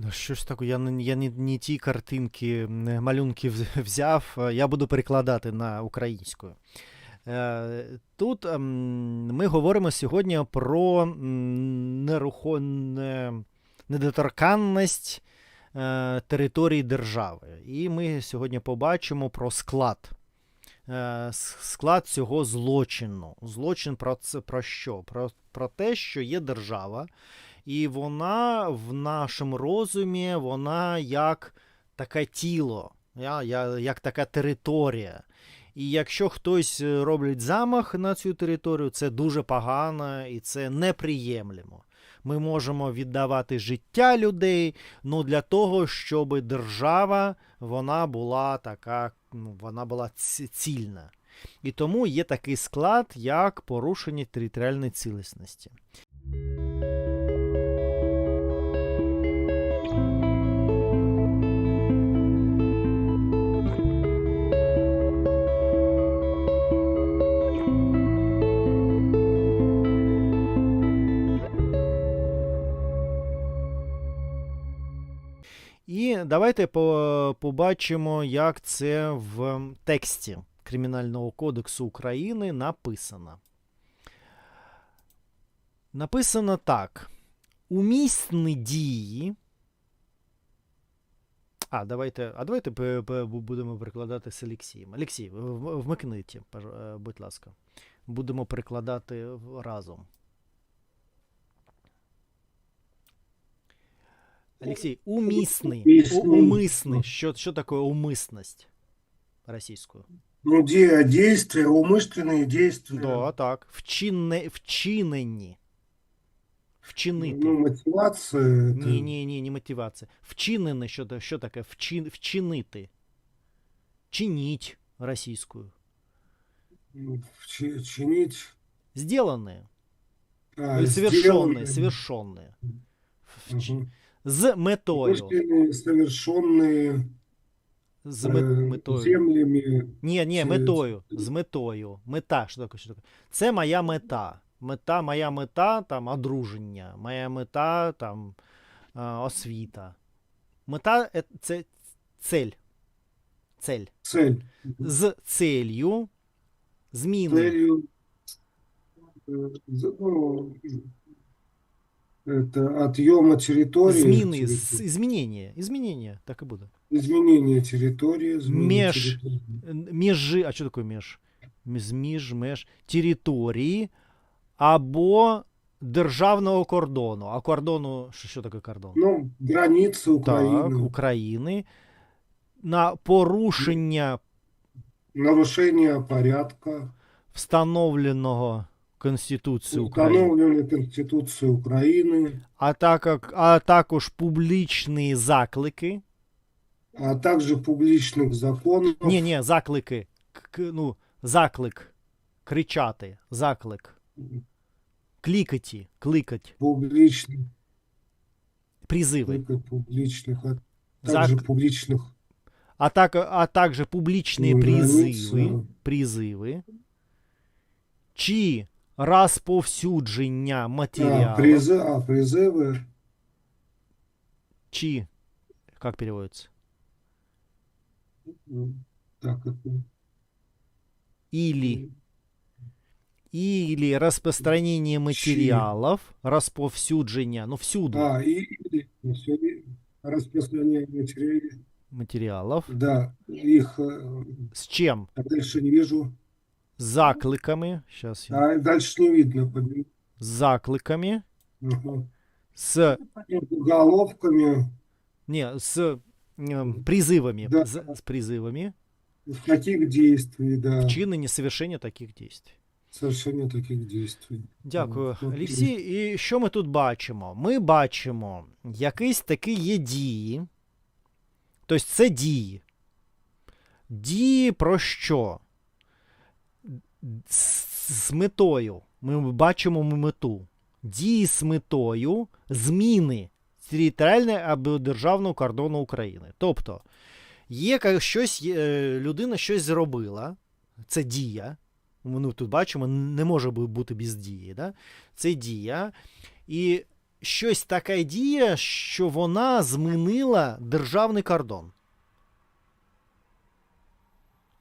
Ну, що таке, я, не- я не, не ті картинки, м, малюнки взяв, е, я буду перекладати на українську. Е, Тут ем, ми говоримо сьогодні про м, нерухо... не... недоторканність е, території держави. І ми сьогодні побачимо про склад. Е, Склад цього злочину. Злочин про, це, про що? Про, про те, що є держава, і вона в нашому розумі, вона як таке тіло, як така територія. І якщо хтось е, робить замах на цю територію, це дуже погано і це неприємлемо. Ми можемо віддавати життя людей ну, для того, щоб держава вона була така, ну, вона була цільна. І тому є такий склад, як порушення територіальної цілісності. Давайте по- побачимо, як це в тексті Кримінального кодексу України написано. Написано так: умісні дії. А, давайте, а давайте будемо перекладати з Олексієм. Олексій, вмикніть, е, будь ласка. Будемо перекладати разом. Олексій, умісний. У, Умісний. умисний. Що, що таке умисність російською? Ну, де действия, умышленные действия. Да, так. Вчине, вчинені. Вчинити. Ну, мотивация. это, Ні, ні, ні, не мотивація. Вчинене, що, та- що таке? Вчин, вчинити. Чиніть російською. ну, вчи- чинить. Сделане. А, Совершенне, сделанное. совершенне. Вч- Мгм. З метою. Умышленные, совершенные З э, мет- метою. землями. Ні, ні, Це- метою. З метою. Мета. Що таке? Що таке? Це моя мета. Мета, моя мета там одруження. Моя мета там е, освіта. Мета е, це цель. Цель. Цель. З целью зміни. Целью. э, за- ну, это отъема территории. Зміни. территори- з- Змінення. Змінення. Так і буде. Изменение территории. изменение Меж. территории. Міжи. А що таке між? Між, між, меж території або державного кордону. А кордону, що, що таке кордон? Ну, границы Украины. Так, України на порушення Нарушение порядка. встановленого Конституцією України, Установлены Конституцией Украины, а, так, як- а також публічні заклики. а также публичных законов. Ні, ні, заклики. К- к- ну, заклик. Кричати. Заклик. Клікаті. Кликать. Публичных, Призиви. только публичных, а также Зак... публичных. А, так, а також публічні Ну, призиви. границя. Призиви. Чи розповсюдження А, матеріалу. призы, а, призывы. Чи. Как переводится? м, Так, это, Или. Или распространение материалов, расповсюдження, ну всюду а, и, и- ну, всё, и распространение материалов. матеріалів. Да, их э, З чим? а дальше не вижу. Закликами. Сейчас я. А дальше не видно. З закликами. Ага. З. Головками. Ні, з ем, призивами. Да. З, з призивами. Таких действий, да. Вчинення совершення таких дій. Совершенно таких действий. Дякую, Олексій. І що ми тут бачимо? Ми бачимо, якісь такі є дії. Тобто це дії. Дії про що? З, метою. Ми бачимо мету. Дії з метою зміни територіального або державного кордону України. Тобто, є щось, е, людина щось зробила, це дія. Ми ну, тут бачимо, не може бути без дії. Да? Це дія. І щось така дія, що вона змінила державний кордон.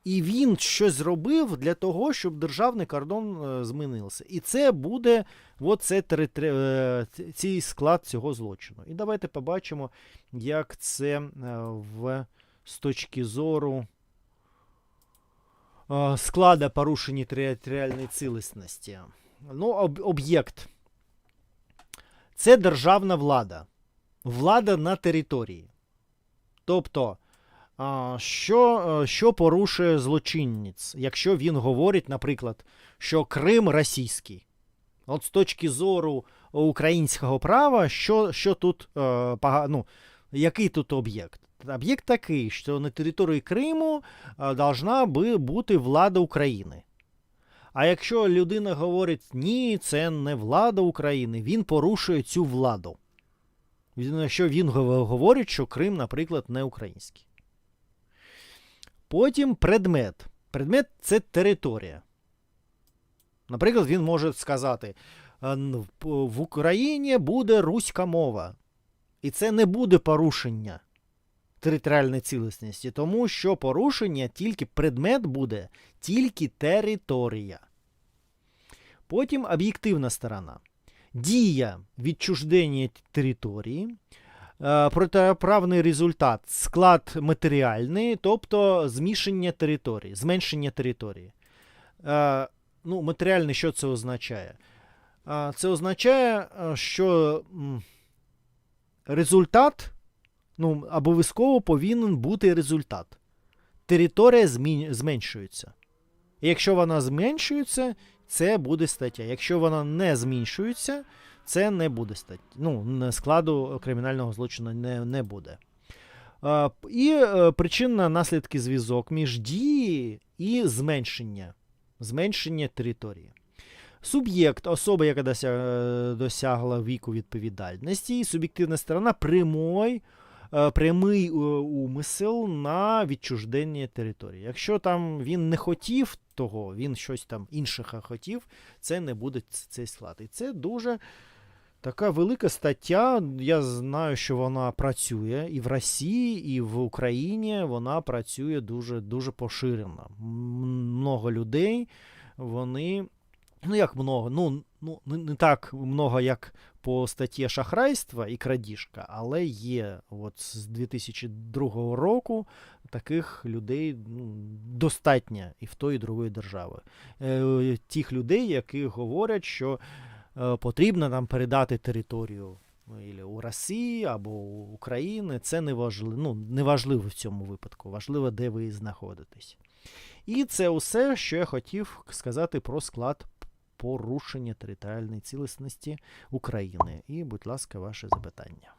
І він щось зробив для того, щоб державний кордон е, змінився. І це буде от це теритри... е, цей склад цього злочину. І давайте побачимо, як це е, в... з точки зору склада порушення територіальної цілісності. Ну, об... об'єкт. Це державна влада. Влада на території. Тобто, що, е, що порушує злочинець, якщо він говорить, наприклад, що Крим російський. От з точки зору українського права, що, що тут е, ну, який тут об'єкт? Об'єкт такий, що на території Криму е, должна би бути влада України. А якщо людина говорить, ні, це не влада України, він порушує цю владу. Якщо він говорить, що Крим, наприклад, не український. Потім предмет. Предмет це територія. Наприклад, він може сказати: «Е, в Україні буде руська мова. І це не буде порушення територіальної цілісності, тому що порушення тільки предмет буде тільки територія. Потім об'єктивна сторона. Дія відчуждення території, протиправний результат, склад матеріальний, тобто змішання території, зменшення території. Е, Ну, матеріальний, що це означає? Е, Це означає, е, що результат, ну, обов'язково повинен бути результат. Територія зменшується. Якщо вона зменшується, це буде стаття. Якщо вона не зменшується, це не буде стаття. Ну, складу кримінального злочину не, не буде. І е, причинно наслідки зв'язок між дією і зменшення. Зменшення території. Суб'єкт, особа, яка е, досягла віку відповідальності, і суб'єктивна сторона прямой, е, прямий умисел на відчуждення території. Якщо там він не хотів того, він щось там інше хотів, це не буде цей склад. І це дуже така велика стаття. Я знаю, що вона працює і в Росії, і в Україні вона працює дуже, дуже поширено. Много людей, вони. Ну, як много? Ну, ну не, так много, як по статті шахрайства і крадіжка, але є от з 2002 року таких людей ну, достатньо і в тої, і другої держави. Е, тих людей, які говорять, що потрібно нам передати територію ілі у Росії або у України, це не важливо, ну, не важливо в цьому випадку. Важливо, де ви знаходитесь. І це усе, що я хотів сказати про склад порушення територіальної цілісності України. І, будь ласка, ваше запитання.